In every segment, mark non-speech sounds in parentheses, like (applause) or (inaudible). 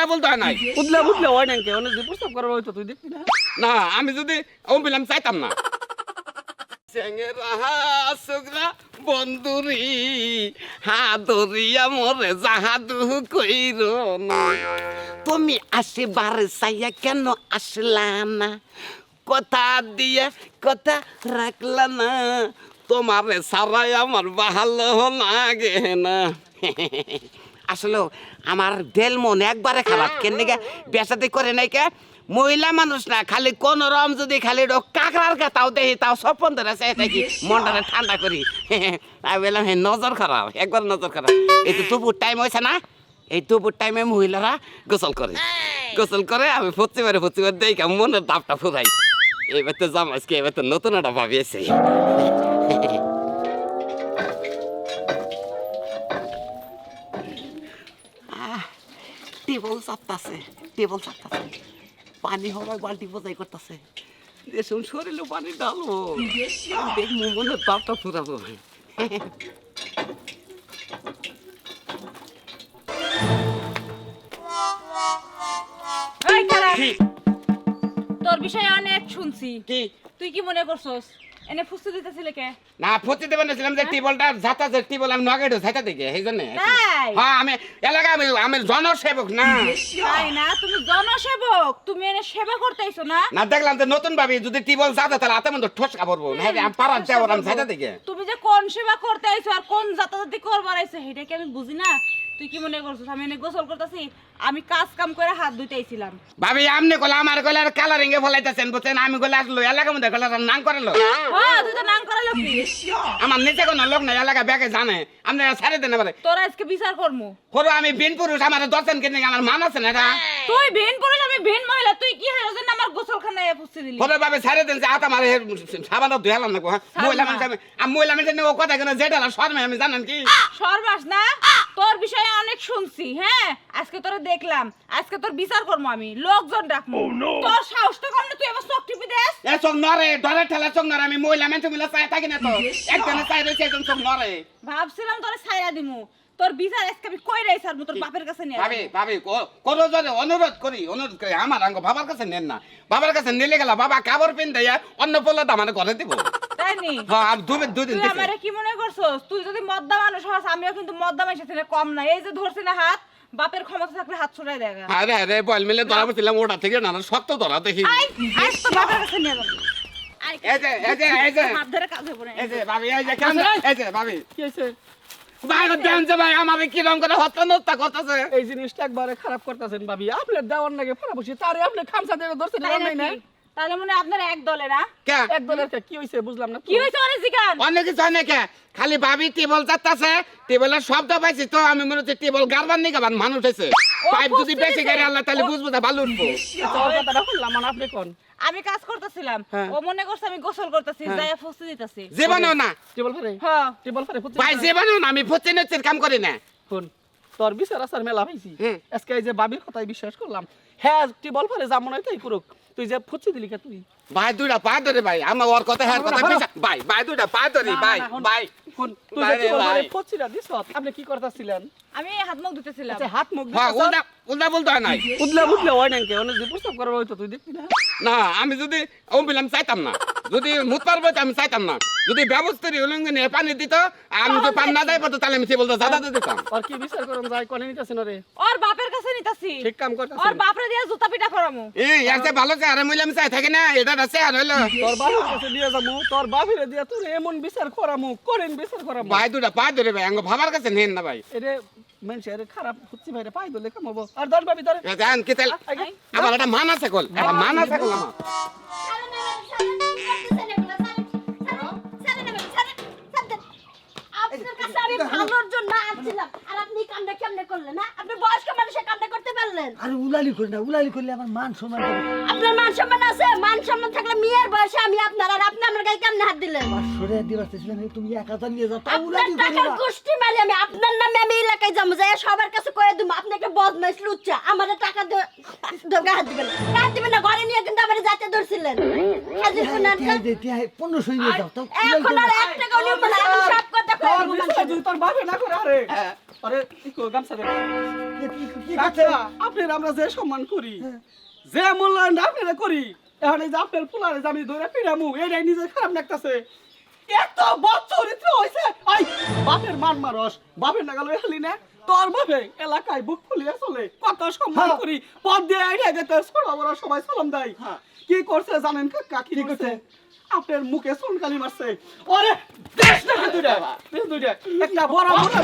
উল্টা বলতে হয় নাই। বুঝলে হয় নাকি অনেক যে প্রস্তাব করার হয়তো তুই দেখবি না? না আমি যদি অম্বিলাম চাইতাম না। বন্ধুরি মোরে জাহাদু কইর না। তুমি আসিবার চাইয়া কেন আসলা না? কথা দিয়ে কথা রাখলা না। তোমারে সারাই আমার ভালো লাগে না। (laughs) আসলে আমার দেল মন একবারে খারাপ। কেন গে বেসাতে করে নাই কে? মহিলা মানুষ না খালি কোন রম যদি খালি ডো কাকড়ার কা তাও দেখি তাও স্বপন ধরে চাই থাকি মনটারে ঠান্ডা করি। আমি বললাম হ্যাঁ নজর খারাপ একবার নজর খারাপ। এই তো দুপুর টাইম হয়েছে না? এই দুপুর টাইমে মহিলারা গোসল করে। গোসল করে আমি ফুচি মারে ফুচি মারে দেখি মনের দাপটা ফুরাই। এবার তো জাম আজকে এবার তো নতুন একটা ভাবিয়েছে টেবল চাপতাছে টেবল চাপতাছে। পানি হওয়ার বালতি বোঝাই করতেছে। দেখুন শরীরে পানি ডালবো মনে তাপটা ফুরাবো তোর বিষয়ে অনেক শুনছি। কি? তুই কি মনে করছস? এনে ফুসতে দিতেছিলে কে? না ফুচি দেবেন ছিলাম যে টিবলটা যাতা যে টিবল আমি নগেটো যাতা সেই জন্য হ্যাঁ আমি এলাকা আমি আমি জনসেবক না। তাই না? তুমি জনসেবক তুমি এনে সেবা করতে আইছো না? না দেখলাম তো নতুন ভাবি যদি টিবল যাতা তাহলে হাতে মধ্যে ঠোসকা পড়ব। না হ্যাঁ আমি যাব আমি যাতা তুমি যে কোন সেবা করতে আইছো আর কোন যাতা জাতাজাতি করবার আইছো সেটা কি আমি বুঝি না? তুই কি মনে করছিস? আমি এনে গোসল করতেছি আমি কাজ কাম করে হাত ধুইতে আইছিলাম ভাবি আমনে কলে আমার কলে আর কালারিং এ ফলাইতাছেন বুঝছেন? আমি কলে আসলো এলাকার মধ্যে কলে নাং করালো হ্যাঁ তুই তো নাম করালো আমার নিচে কোনো লোক নাই এলাকা ব্যাগে জানে। আমনে সারে দেন পারে তোরা আজকে বিচার করমু? করো আমি বিন পুরুষ আমার দর্শন কেন আমার মান আছে না তুই বিন পুরুষ ভিন মহিলা তুই কি হয়ে? আমার গোসলখানায় দিলি। ছাড়ে দেন যে আতা মারে সাবান ধুয়ালাম না হ্যাঁ? মহিলা মানুষ আমি আমি মহিলা মানুষ ও কথা কেন? যেটা শর্মে আমি জানেন কি? সর্বাস না? তোর বিষয়ে অনেক শুনছি হ্যাঁ? আজকে তোরে দেখলাম। আজকে তোর বিচার করব আমি লোকজন ডাকবো তোর সাহস তো কম না তুই এবার চোখ টিপি দেস। এ চোখ নরে ডরে ঠেলা চোখ নরে আমি মহিলা মানুষ মিলে চাই থাকি না তো। একজনে চাই রয়েছে একজন চোখ নরে ভাবছিলাম তোরে ছাইরা দিমু। তোর বিচার আজকে আমি কই রাই সারবো তোর বাপের কাছে নিয়ে ভাবি ভাবি কো- কোনো যদি অনুরোধ করি অনুরোধ করি আমার আঙ্গ বাবার কাছে নেন না। বাবার কাছে নিলে গেলা বাবা কাপড় পিন দেয়া অন্য পোলা তো আমার ঘরে দিব। তাই নি? হ্যাঁ দুদিন তুই দিছে। আমারে কি মনে করছস? তুই যদি মদ্দা মানুষ হস আমিও কিন্তু মদ্দা মানুষের থেকে কম না। এই যে ধরছি না হাত বাপের ক্ষমতা থাকলে হাত ছড়াই দেখা আরে আরে বল মিলে ধরা ওটা থেকে না না শক্ত ধরা দেখি। আই আই তো বাপের কাছে নিয়ে যাব। এই যে এই যে এই যে। হাত ধরে কাজে পড়ে এই যে ভাবি এই যে কেন এই যে ভাবি। কি হয়েছে? ভাই দেন যে ভাই আমারে কিরম করে হত্যা নত্যা করতেছে? এই জিনিসটা একবারে খারাপ করতেছেন ভাবি। আপনার দেওয়ার নাকি ফেরা বসে তারে আপনি খামসা দিয়ে ধরছেন তাই নাই। তাহলে মনে আপনার এক দলে না কে? এক দলের কি? হয়েছে বুঝলাম না কি হয়েছে অনেক জিগান? অনেক কিছু হয় নাকি? খালি ভাবি টেবল চাচ্ছে টেবলের শব্দ পাইছি তো আমি মনে হচ্ছে টেবল গারবার নিকাবান মানুষ হয়েছে পাইপ যদি পেরেছে। গাড়ি আল্লাহ তাহলে বুঝব না ভালো উঠবো কথাটা শুনলাম মানে আপনি কোন? আমি কাজ করতেছিলাম। হ্যাঁ। ও মনে করছে আমি গোসল করতেছি হ্যাঁ। যাই ফুসতে দিতেছি। জীবনেও না। টেবল ফেরে? হ্যাঁ। টেবল ফেরে ফুটছে ভাই জীবনেও না আমি ফুচি নচ্ছির কাম করি না। শুন তোর বিচার আসার মেলা পাইছি। হুম। আজকে এই যে বাবির কথাই বিশ্বাস করলাম। হ্যাঁ টেবল ফেরে যা মনে হয় তাই করুক। তুই যে ফুটছি দিলি কে তুই? ভাই দুইটা পা ধরে ভাই। আমার ওর কথা হ্যাঁ কথা ভাই ভাই দুইটা পা ধরি ভাই ভাই। তুই যে দিছ আপনি কি করতেছিলেন? আমি হাত মুখ ধুতেছিলাম। আচ্ছা হাত মুখ হ্যাঁ দিতেছ? উল্টা উল্টা বলতে হয় নাই। হয় অনেক প্রস্তাব তুই দেখবি না। না আমি যদি অম্বিলাম চাইতাম না। যদি মুত পারব আমি চাইতাম না। যদি ব্যবস্থা উলঙ্গি নিয়ে পানি দিত আমি যদি পানি না দেয় তাহলে আমি সে বলতো দাদা দিতাম। আর কি বিচার করুন যায় কোনে নিতেছেন রে ওর বাপের কাছে নিতাছি। ঠিক কাম ওর করতেছেন বাপরে দিয়ে জুতা পিটা করামু। এই চেয়ে ভালো চেহারা মহিলাম চাই থাকে না এটা চেহারা হইল। তোর বাপের কাছে দিয়ে যাব তোর বাপের দিয়ে তোর এমন বিচার করামু করেন বিচার করামু। ভাই দুটা পা ধরে ভাই আঙ্গ ভাবার কাছে নেন না ভাই। এরে মানুষের খারাপ হচ্ছে ভাইরে পাই দলে কামাবো আর ভাবি ধর। এ জান কি তেল আমার একটা মান আছে কল। একটা মান আছে কল আমার। ভালোর জন্য আসছিলাম কামটা কেমনে করলেন না আপনি বয়স্ক মানুষের কামটা করতে পারলেন। আরে উলালি করি না উলালি করলে আমার মান সম্মান আপনার মান সম্মান আছে? মান সম্মান থাকলে মেয়ের বয়সে আমি আপনার আর আপনি আমার গায়ে কেমনে হাত দিলেন? আমার সরে দিয়ে আসতেছিলাম তুমি এক হাজার নিয়ে যাও তা উলালি করি না। গোষ্ঠী মারি আমি আপনার নামে আমি এলাকায় যাব যাই সবার কাছে কয়ে দিব আপনি একটা বদমাইশ লুচ্চা আমার টাকা দিয়ে হাত দিবেন হাত দিবেন না ঘরে নিয়ে কিন্তু আমার যাতে ধরছিলেন। পনেরোশো নিয়ে যাও এখন আর এক টাকাও নিব না আমি সব কথা কয়ে তোর দিব তোর বাপে না করে আরে। আরে কি কো গামছা দে কি- কি- কি করছে? কাকা আপনার আমরা যে সম্মান করি যে মূল্যায়ন আপনারা করি এখন এই যে আপনার পোলারে আমি ধরে পিড়ামু এটাই নিজে খারাপ লাগতাছে। এত বছরিত্র হইছে। আই বাপের মান মারস বাপের নাগাল হেলি না। তোর বাপে এলাকায় বুক ফুলিয়ে চলে। কত সম্মান হ্যাঁ। করি। পদ দিয়ে আইডিয়া গেতে ছোট বড় সবাই সালাম দেয়। কি করছে জানেন কাকা কি করছে? আপনার মুখে চুনকালি মারছে। ওরে দেশ না দুইটা। দেশ দুইটা। একটা বড় বড়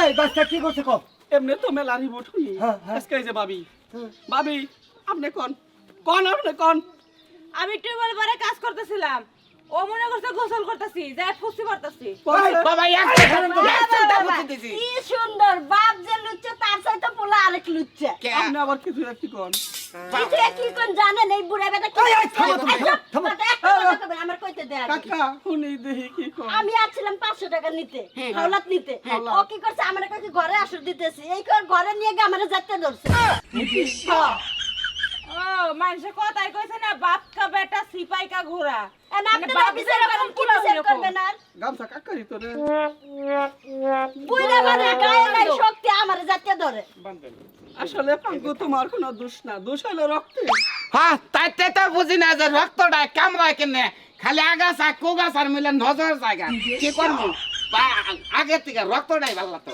এই বাচ্চা কি করছে কম এমনি তো মেলা রিমোট শুনি হ্যাঁ, হ্যাঁ। আজকে এই যে ভাবি। ভাবি আপনি কোন? কোন আপনি কোন? আমি টিউবওয়েল পরে কাজ করতেছিলাম। ও মনে করছে গোসল করতেছি যাই ফুসি করতেছি। বাবা এক কি সুন্দর বাপ যে লুচ্ছে তার সাথে পোলা আরেক লুচ্ছে আপনি আবার কিছু একটি কোন? কি কোন জানেন এই বুড়া বেটা কি আমার কইতে দেয়া। কাকা শুনি দেখি কি কোন আমি আসছিলাম পাঁচশো টাকা নিতে হাওলাত নিতে। ও কি করছে? আমার কাছে ঘরে আসর দিতেছি। এই কর ঘরে নিয়ে গিয়ে আমার যাতে ধরছে। মানুষে কথাই কইছে না বাপ কা বেটা সিপাই কা ঘোড়া। আর মানে আপনারা বিচার যেরকম কি বিচার করবেন আর? গামছা কাকারি তো রে মানে গায়ে নাই শক্তি আমার ধরে। আসলে পাঙ্গু তোমার কোনো দোষ না দোষ হলো রক্তে। হ্যাঁ তাইতে তো বুঝি না যে রক্তটা কামড়ায় কেনে। খালি আগাছা কোগাছার মিলে নজর জায়গা। কি করব? বা আগে থেকে রক্তটাই ভালো তো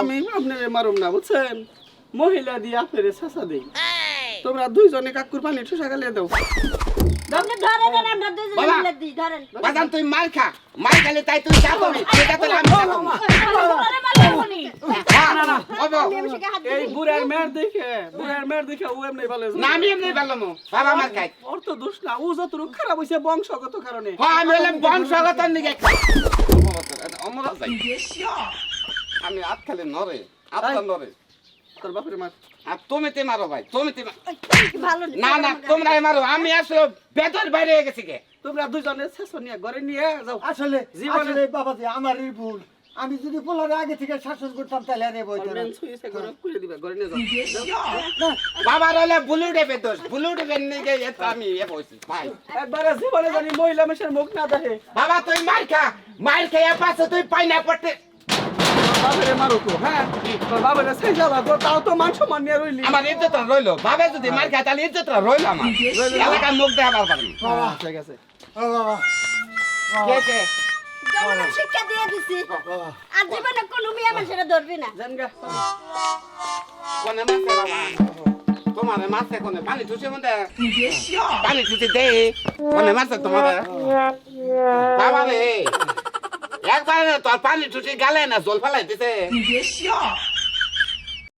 আমি আপনার মারুম না বুঝছেন? মহিলা দিয়ে আপনার শেষা দেই তোমরা দুইজনে কাকুর পানি ঠুসা গালে দাও তুই মার খা মার খালি তাই তুই সেটা তো আমি। হ্যাঁ, এই বুড়ার মেয়ের দেখে বুড়ার মেয়ের দেখে ও এমনি বলে না আমি এমনি ভালো নো বাবা মার খাই ওর তো দোষ না ও যত খারাপ হয়েছে বংশগত কারণে হ্যাঁ আমি হলাম বংশগত যাই আমি আত খালি নরে আত্মা নরে তোর বাপের মার। আর তুমি তে মারো ভাই তুমি তে ভালো না না তোমরাই মারো আমি আসলে বেতন বাইরে হয়ে গেছি কে তোমরা দুজনে ঘরে নিয়ে যাও। আসলে আসলে বাবাজি আমারই ভুল। আমি যদি পোলারে আগে থেকে শাসন করতাম তাহলে আরে বইতো না ব্লু ডেবে দোষ ব্লু ডেবে নিয়ে এত আমি এ বসি ভাই। একবারে জীবনে জানি মহিলা মেশের মুখ না দেখে। বাবা তুই মার খা মার খেয়ে পাশে তুই পাই না পড়তে বাবারে মারো তো হ্যাঁ? বাবারে সেই জ্বালা তো তাও তো মান সম্মান নিয়ে রইলি। আমার ইজ্জত রইল। বাবা যদি মার খায় তাহলে ইজ্জত রইল আমার। এলাকার মুখ দেখাবার পারি বাবা ঠিক আছে। ও বাবা। কে কে? যেমন শিক্ষা দিয়ে দিছি। আর জীবনে কোনো মেয়ে মানুষের ধরবি না। জানগা কোনে মাসে বাবা? তোমার মাসে কোনে? পানি ঠুসে মধ্যে? পানি ঠুসে দে। কোনে তোমার? বাবা রে। একবার তোর পানি ঠুসে গালে না জল ফেলাই দিছে